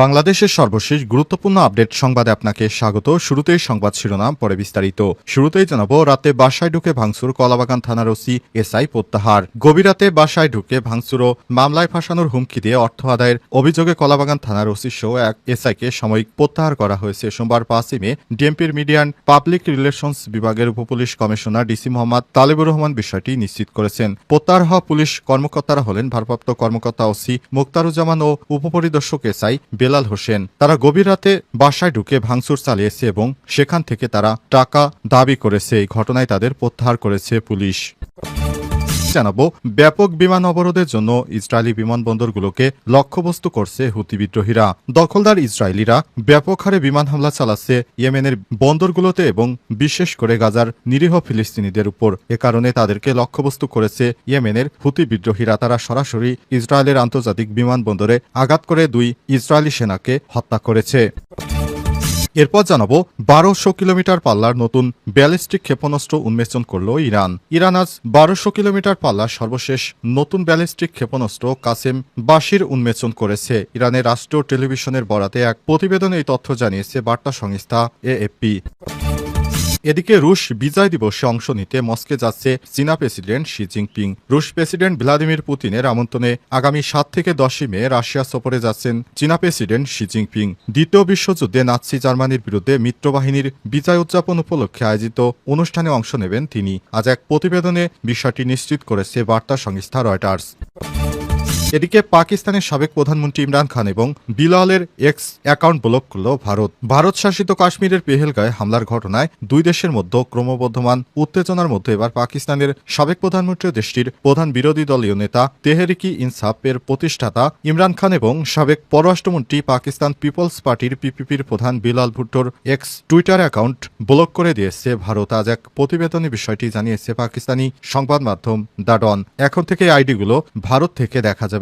বাংলাদেশের সর্বশেষ গুরুত্বপূর্ণ আপডেট সংবাদে আপনাকে স্বাগত। শুরুতেই সংবাদ শিরোনাম, পরে বিস্তারিত। শুরুতেই জানাব, রাতে বাসায় ঢুকে ভাঙচুর, কলাবাগান থানার ওসি এসআই প্রত্যাহার। গভীর রাতে বাসায় ঢুকে ভাঙচুর ও মামলায় ফাঁসানোর হুমকি দিয়ে অর্থ আদায়ের অভিযোগে কলাবাগান থানার ওসি সহ এক এসআইকে সাময়িক প্রত্যাহার করা হয়েছে। সোমবার পাঁচই মে, ডিএমপির মিডিয়ান পাবলিক রিলেশনস বিভাগের উপপুলিশ কমিশনার ডিসি মোহাম্মদ তালেবুর রহমান বিষয়টি নিশ্চিত করেছেন। প্রত্যাহার হওয়া পুলিশ কর্মকর্তারা হলেন ভারপ্রাপ্ত কর্মকর্তা ওসি মোক্তারুজ্জামান ও উপপরিদর্শক এসআই বেলাল হোসেন। তারা গভীর রাতে বাসায় ঢুকে ভাঙচুর চালিয়েছে এবং সেখান থেকে তারা টাকা দাবি করেছে। এই ঘটনায় তাদের প্রত্যাহার করেছে পুলিশ। জানাব, ব্যাপক বিমান অবরোধের জন্য ইসরায়েলি বিমানবন্দরগুলোকে লক্ষ্যবস্তু করছে হুতি বিদ্রোহীরা। দখলদার ইসরায়েলিরা ব্যাপক হারে বিমান হামলা চালাচ্ছে ইয়েমেনের বন্দরগুলোতে এবং বিশেষ করে গাজার নিরীহ ফিলিস্তিনিদের উপর। এ কারণে তাদেরকে লক্ষ্যবস্তু করেছে ইয়েমেনের হুতি বিদ্রোহীরা। তারা সরাসরি ইসরায়েলের আন্তর্জাতিক বিমানবন্দরে আঘাত করে দুই ইসরায়েলি সেনাকে হত্যা করেছে। এরপর জানাব, বারোশো কিলোমিটার পাল্লার নতুন ব্যালিস্টিক ক্ষেপণাস্ত্র উন্মোচন করল ইরান। ইরান আজ বারোশো কিলোমিটার পাল্লার সর্বশেষ নতুন ব্যালিস্টিক ক্ষেপণাস্ত্র কাসেম বাসির উন্মোচন করেছে। ইরানের রাষ্ট্রীয় টেলিভিশনের বরাতে এক প্রতিবেদনে এই তথ্য জানিয়েছে বার্তা সংস্থা এএফপি। এদিকে রুশ বিজয় দিবসে অংশ নিতে মস্কে যাচ্ছে চীনা প্রেসিডেন্ট শি জিনপিং। রুশ প্রেসিডেন্ট ভ্লাদিমির পুতিনের আমন্ত্রণে আগামী সাত থেকে দশই মে রাশিয়া সফরে যাচ্ছেন চীনা প্রেসিডেন্ট শি জিনপিং। দ্বিতীয় বিশ্বযুদ্ধে নাৎসি জার্মানির বিরুদ্ধে মিত্রবাহিনীর বিজয় উদযাপন উপলক্ষে আয়োজিত অনুষ্ঠানে অংশ নেবেন তিনি। আজ এক প্রতিবেদনে বিষয়টি নিশ্চিত করেছে বার্তা সংস্থা রয়টার্স। এদিকে পাকিস্তানের সাবেক প্রধানমন্ত্রী ইমরান খান এবং বিলালের এক্স অ্যাকাউন্ট ব্লক করল ভারত। ভারত শাসিত কাশ্মীরের পেহেলগায় হামলার ঘটনায় দুই দেশের মধ্যে ক্রমবর্ধমান উত্তেজনার মধ্যে এবার পাকিস্তানের সাবেক প্রধানমন্ত্রী দেশটির প্রধান বিরোধী দলীয় নেতা তেহরিকি ইনসাফের প্রতিষ্ঠাতা ইমরান খান এবং সাবেক পররাষ্ট্রমন্ত্রী পাকিস্তান পিপলস পার্টির পিপিপির প্রধান বিলাল ভুট্টোর এক্স টুইটার অ্যাকাউন্ট ব্লক করে দিয়েছে ভারত। আজ এক প্রতিবেদনে বিষয়টি জানিয়েছে পাকিস্তানি সংবাদ মাধ্যম দ্য ডন এখন থেকে আইডিগুলো ভারত থেকে দেখা যাবে।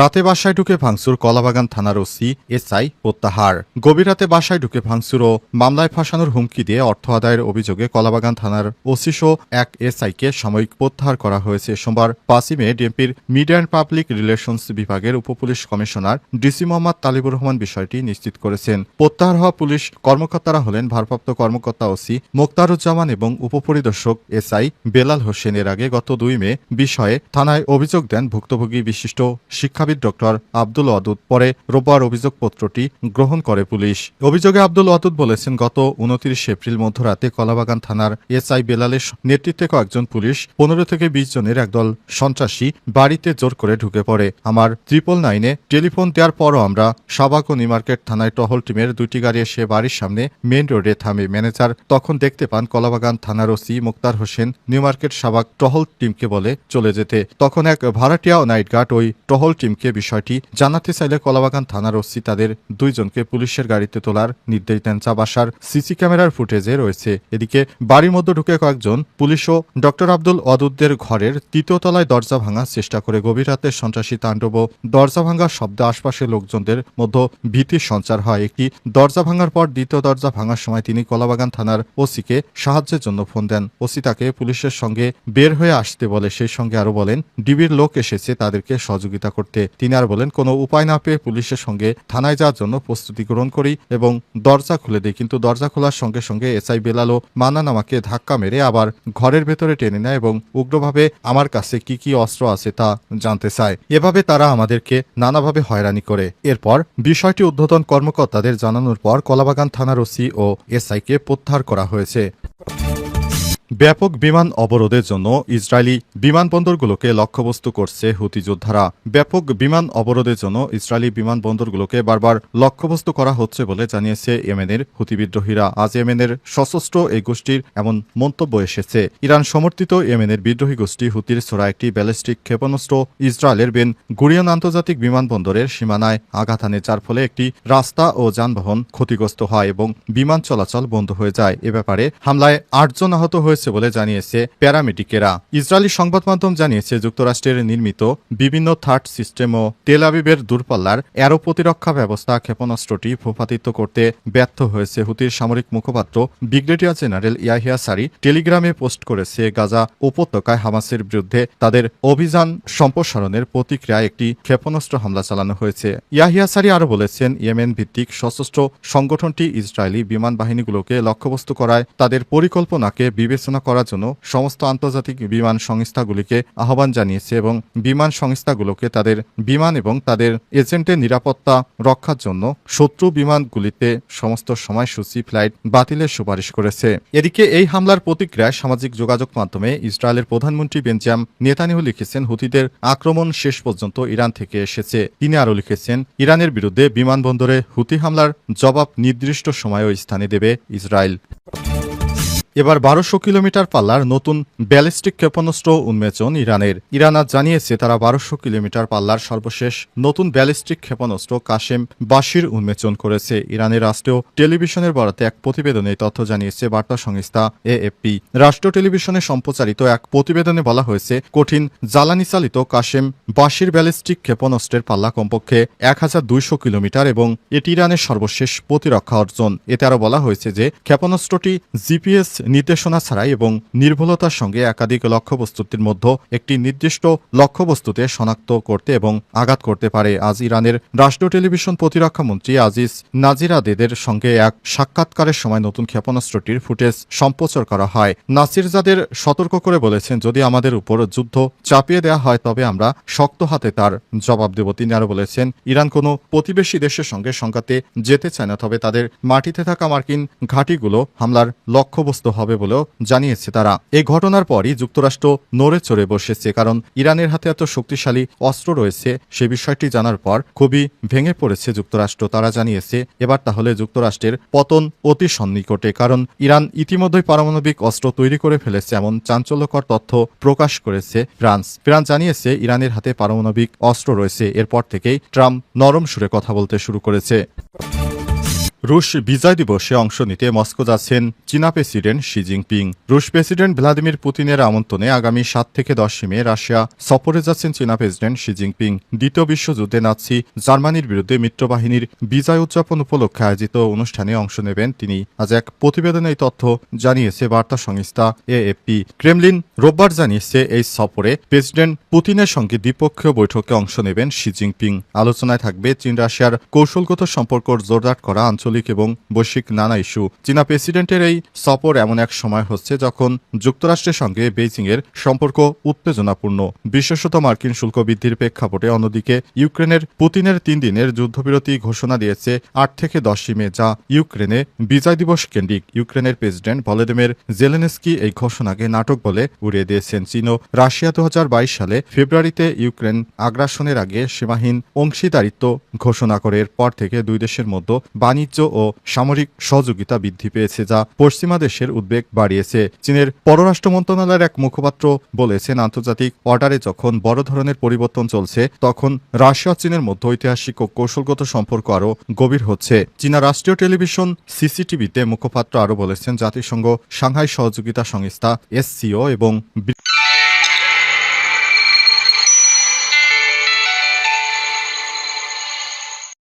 রাতে বাসায় ঢুকে ভাঙচুর কলাবাগান থানার ওসি, এসআই প্রত্যাহার। গভীর রাতে বাসায় ঢুকে ভাঙচুর ও মামলায় ফাঁসানোর হুমকি দিয়ে অর্থ আদায়ের অভিযোগে কলাবাগান থানার ওসি সহ এক এসআইকে সাময়িক প্রত্যাহার করা হয়েছে। সোমবার পাঁচই মে ডিএমপির মিডিয়া অ্যান্ড পাবলিক রিলেশনস বিভাগের উপপুলিশ কমিশনার ডিসি মোহাম্মদ তালিবুর রহমান বিষয়টি নিশ্চিত করেছেন। প্রত্যাহার হওয়া পুলিশ কর্মকর্তারা হলেন ভারপ্রাপ্ত কর্মকর্তা ওসি মোক্তারুজ্জামান এবং উপপরিদর্শক এসআই বেলাল হোসেন। এর আগে গত দুই মে বিষয়ে থানায় অভিযোগ দেন ভুক্তভোগী বিশিষ্ট শিক্ষাবিদ ডক্টর আব্দুল ওয়াদুদ পরে রোববার অভিযোগপত্রটি গ্রহণ করে পুলিশ। অভিযোগে আব্দুল ওয়াদুদ বলেছেন, গত উনত্রিশ এপ্রিল মধ্যরাতে কলাবাগান থানার এসআই বেলালের নেতৃত্বে কয়েকজন পুলিশ পনেরো থেকে বিশ জনের একদল সন্ত্রাসী বাড়িতে জোর করে ঢুকে পড়ে। আমার ট্রিপল নাইনে টেলিফোন দেওয়ার পরও আমরা সাবাক ও নিউমার্কেট থানায় টহল টিমের দুটি গাড়ি এসে বাড়ির সামনে মেন রোডে থামে। ম্যানেজার তখন দেখতে পান, কলাবাগান থানার OC Mukhtar Hossain new market সাবাক টহল টিমকে বলে চলে যেতে। তখন এক ভাড়াটিয়া নাইট গার্ড ওই টহল টিমকে বিষয়টি জানাতে চাইলে কলাবাগান থানার ওসি তাদের দুইজনকে পুলিশের গাড়িতে তোলার নির্দেশ দেন যা বাসার সিসি ক্যামেরার ফুটেজে রয়েছে। এদিকে বাড়ির মধ্যে ঢুকে কয়েকজন পুলিশ ও ডক্টর আব্দুল অদুদ্দের ঘরের তৃতীয় তলায় দরজা ভাঙার চেষ্টা করে গভীর রাতে সন্ত্রাসী তাণ্ডব ও দরজা ভাঙার শব্দে আশপাশের লোকজনদের মধ্যে ভীতির সঞ্চার হয়। একটি দরজা ভাঙার পর দ্বিতীয় দরজা ভাঙার সময় তিনি কলাবাগান থানার ওসিকে সাহায্যের জন্য ফোন দেন। ওসি তাকে পুলিশের সঙ্গে বের হয়ে আসতে বলে, সেই সঙ্গে আরও বলেন, ডিবির লোক এসেছে, তাদেরকে সহযোগিতা করতে তিনি আর বলেন, কোনো উপায় না পেয়ে পুলিশের সঙ্গে থানায় যাওয়ার জন্য প্রস্তুতি গ্রহণ করি এবং দরজা খুলে দিই। কিন্তু দরজা খোলার সঙ্গে সঙ্গে এসআই বেলালো মানান আমাকে ধাক্কা মেরে আবার ঘরের ভেতরে টেনে নেয় এবং উগ্রভাবে আমার কাছে কি কি অস্ত্র আছে তা জানতে চায়। এভাবে তারা আমাদেরকে নানাভাবে হয়রানি করে। এরপর বিষয়টি উদ্বোধন কর্মকর্তাদের জানানোর পর কলাবাগান থানার ওসি ও এসআইকে প্রত্যাহার করা হয়েছে। ব্যাপক বিমান অবরোধের জন্য ইসরায়েলি বিমানবন্দরগুলোকে লক্ষ্যবস্তু করছে হুতি যোদ্ধারা। ব্যাপক বিমান অবরোধের জন্য ইসরায়েলি বিমানবন্দরগুলোকে বারবার লক্ষ্যবস্তু করা হচ্ছে বলে জানিয়েছে ইয়েমেনের হুতি বিদ্রোহীরা। আজ ইয়েমেনের সশস্ত্র এই গোষ্ঠীর এমন মন্তব্য এসেছে। ইরান সমর্থিত ইয়েমেনের বিদ্রোহী গোষ্ঠী হুতির ছোড়া একটি ব্যালিস্টিক ক্ষেপণাস্ত্র ইসরায়েলের বেন গুরিয়ন আন্তর্জাতিক বিমানবন্দরের সীমানায় আঘাত আনে যার ফলে একটি রাস্তা ও যানবাহন ক্ষতিগ্রস্ত হয় এবং বিমান চলাচল বন্ধ হয়ে যায়। এ ব্যাপারে হামলায় আটজন আহত হয়েছে। বলে জানিয়েছে প্যারামেডিকেরা। ইসরায়েলি সংবাদ মাধ্যম জানিয়েছে, যুক্তরাষ্ট্রের নির্মিত বিভিন্ন থার্ড সিস্টেম ও তেল আবিবের দূরপাল্লার অ্যারো প্রতিরক্ষা ব্যবস্থা ক্ষেপণাস্ত্রটি ভূপাতিত্ব করতে ব্যর্থ হয়েছে হুতির সামরিক মুখপাত্র ব্রিগেডিয়ার জেনারেল ইয়াহিয়া সারি টেলিগ্রামে পোস্ট করেছে, গাজা উপত্যকায় হামাসের বিরুদ্ধে তাদের অভিযান সম্প্রসারণের প্রতিক্রিয়ায় একটি ক্ষেপণাস্ত্র হামলা চালানো হয়েছে। ইয়াহিয়া সারি আরও বলেছেন, ইয়েমেন ভিত্তিক সশস্ত্র সংগঠনটি ইসরায়েলি বিমান বাহিনীগুলোকে লক্ষ্যবস্তু করায় তাদের পরিকল্পনাকে বিবেচনা করার জন্য সমস্ত আন্তর্জাতিক বিমান সংস্থাগুলিকে আহ্বান জানিয়েছে এবং বিমান সংস্থাগুলোকে তাদের বিমান এবং তাদের এজেন্টের নিরাপত্তা রক্ষার জন্য শত্রু বিমানগুলিতে সমস্ত সময়সূচি ফ্লাইট বাতিলের সুপারিশ করেছে। এদিকে এই হামলার প্রতিক্রিয়ায় সামাজিক যোগাযোগ মাধ্যমে ইসরায়েলের প্রধানমন্ত্রী বেঞ্জাম নেতানিয়াহু লিখেছেন হুতিদের আক্রমণ শেষ পর্যন্ত ইরান থেকে এসেছে। তিনি আরও লিখেছেন, ইরানের বিরুদ্ধে বিমানবন্দরে হুতি হামলার জবাব নির্দিষ্ট সময় ও স্থানে দেবে ইসরায়েল। এবার বারোশো কিলোমিটার পাল্লার নতুন ব্যালিস্টিক ক্ষেপণাস্ত্র উন্মোচন ইরানের। ইরান আজ জানিয়েছে তারা বারোশো কিলোমিটার পাল্লার সর্বশেষ নতুন ব্যালিস্টিক ক্ষেপণাস্ত্র কাশেম বাসির উন্মোচন করেছে। ইরানের রাষ্ট্রীয় টেলিভিশনের বরাতে এক প্রতিবেদনে তথ্য জানিয়েছে বার্তা সংস্থা এএফপি। রাষ্ট্রীয় টেলিভিশনে সম্প্রচারিত এক প্রতিবেদনে বলা হয়েছে, কঠিন জ্বালানি চালিত কাশেম বাসির ব্যালিস্টিক ক্ষেপণাস্ত্রের পাল্লা কমপক্ষে এক হাজার দুইশো কিলোমিটার এবং এটি ইরানের সর্বশেষ প্রতিরক্ষা অর্জন। এতে আরও বলা হয়েছে যে, ক্ষেপণাস্ত্রটি জিপিএস নির্দেশনা ছাড়াই এবং নির্ভুলতার সঙ্গে একাধিক লক্ষ্যবস্তুটির মধ্যে একটি নির্দিষ্ট লক্ষ্যবস্তুতে শনাক্ত করতে এবং আঘাত করতে পারে। আজ ইরানের রাষ্ট্রীয় টেলিভিশন প্রতিরক্ষা মন্ত্রী আজিজ নাজিরাদেদের সঙ্গে এক সাক্ষাৎকারের সময় নতুন ক্ষেপণাস্ত্রটির ফুটেজ সম্প্রচার করা হয়। নাসিরজাদের সতর্ক করে বলেছেন, যদি আমাদের উপর যুদ্ধ চাপিয়ে দেওয়া হয়, তবে আমরা শক্ত হাতে তার জবাব দেব। তিনি আরও বলেছেন, ইরান কোনো প্রতিবেশী দেশের সঙ্গে সংঘাতে যেতে চায় না, তবে তাদের মাটিতে থাকা মার্কিন ঘাঁটিগুলো হামলার লক্ষ্যবস্তু হবে বলেও জানিয়েছে তারা। এই ঘটনার পরই যুক্তরাষ্ট্র নড়ে চড়ে বসেছে, কারণ ইরানের হাতে এত শক্তিশালী অস্ত্র রয়েছে, সে বিষয়টি জানার পর খুবই ভেঙে পড়েছে যুক্তরাষ্ট্র। তারা জানিয়েছে, এবার তাহলে যুক্তরাষ্ট্রের পতন অতি সন্নিকটে, কারণ ইরান ইতিমধ্যেই পারমাণবিক অস্ত্র তৈরি করে ফেলেছে, এমন চাঞ্চল্যকর তথ্য প্রকাশ করেছে ফ্রান্স। ফ্রান্স জানিয়েছে, ইরানের হাতে পারমাণবিক অস্ত্র রয়েছে, এরপর থেকেই ট্রাম্প নরম সুরে কথা বলতে শুরু করেছে। রুশ বিজয় দিবসে অংশ নিতে মস্কো যাচ্ছেন চীনা প্রেসিডেন্ট শি জিনপিং। রুশ প্রেসিডেন্ট ভ্লাদিমির পুতিনের আমন্ত্রণে আগামী সাত থেকে দশই মে রাশিয়া সফরে যাচ্ছেন চীনা প্রেসিডেন্ট শি জিনপিং। দ্বিতীয় বিশ্বযুদ্ধে নাৎসি জার্মানির বিরুদ্ধে মিত্রবাহিনীর বিজয় উদযাপন উপলক্ষে আয়োজিত অনুষ্ঠানে অংশ নেবেন তিনি। আজ এক প্রতিবেদনে এই তথ্য জানিয়েছে বার্তা সংস্থা এএফপি। ক্রেমলিন রোববার জানিয়েছে, এই সফরে প্রেসিডেন্ট পুতিনের সঙ্গে দ্বিপক্ষীয় বৈঠকে অংশ নেবেন শি জিনপিং। আলোচনায় থাকবে চীন রাশিয়ার কৌশলগত সম্পর্ক জোরদার করা আঞ্চলিক এবং বৈশ্বিক নানা ইস্যু। চীনা প্রেসিডেন্টের এই সফর এমন এক সময় হচ্ছে যখন যুক্তরাষ্ট্রের সঙ্গে বেইজিং এর সম্পর্ক উত্তেজনাপূর্ণ। বিশেষত মার্কিন শুল্ক বৃদ্ধির প্রেক্ষাপটে অন্যদিকে ইউক্রেনের পুতিনের তিন দিনের যুদ্ধবিরতি ঘোষণা দিয়েছে আট থেকে দশই মে, যা ইউক্রেনে বিজয় দিবস কেন্দ্রিক। ইউক্রেনের প্রেসিডেন্ট ভলোদিমির জেলেনস্কি এই ঘোষণাকে নাটক বলে উড়িয়ে দিয়েছেন। চীন ও রাশিয়া দু হাজার বাইশ সালে ফেব্রুয়ারিতে ইউক্রেন আগ্রাসনের আগে সীমাহীন অংশীদারিত্ব ঘোষণা করে। এরপর থেকে দুই দেশের মধ্যে বাণিজ্য ও সামরিক সহযোগিতা বৃদ্ধি পেয়েছে, যা পশ্চিমা দেশের উদ্বেগ বাড়িয়েছে। চীনের পররাষ্ট্র মন্ত্রণালয়ের এক মুখপাত্র বলেছেন, আন্তর্জাতিক অর্ডারে যখন বড় ধরনের পরিবর্তন চলছে, তখন রাশিয়া চীনের মধ্যে ঐতিহাসিক ও কৌশলগত সম্পর্ক আরও গভীর হচ্ছে। চীনা রাষ্ট্রীয় টেলিভিশন সিসিটিভিতে মুখপাত্র আরও বলেছেন, জাতিসংঘ সাংহাই সহযোগিতা সংস্থা এসসিও এবং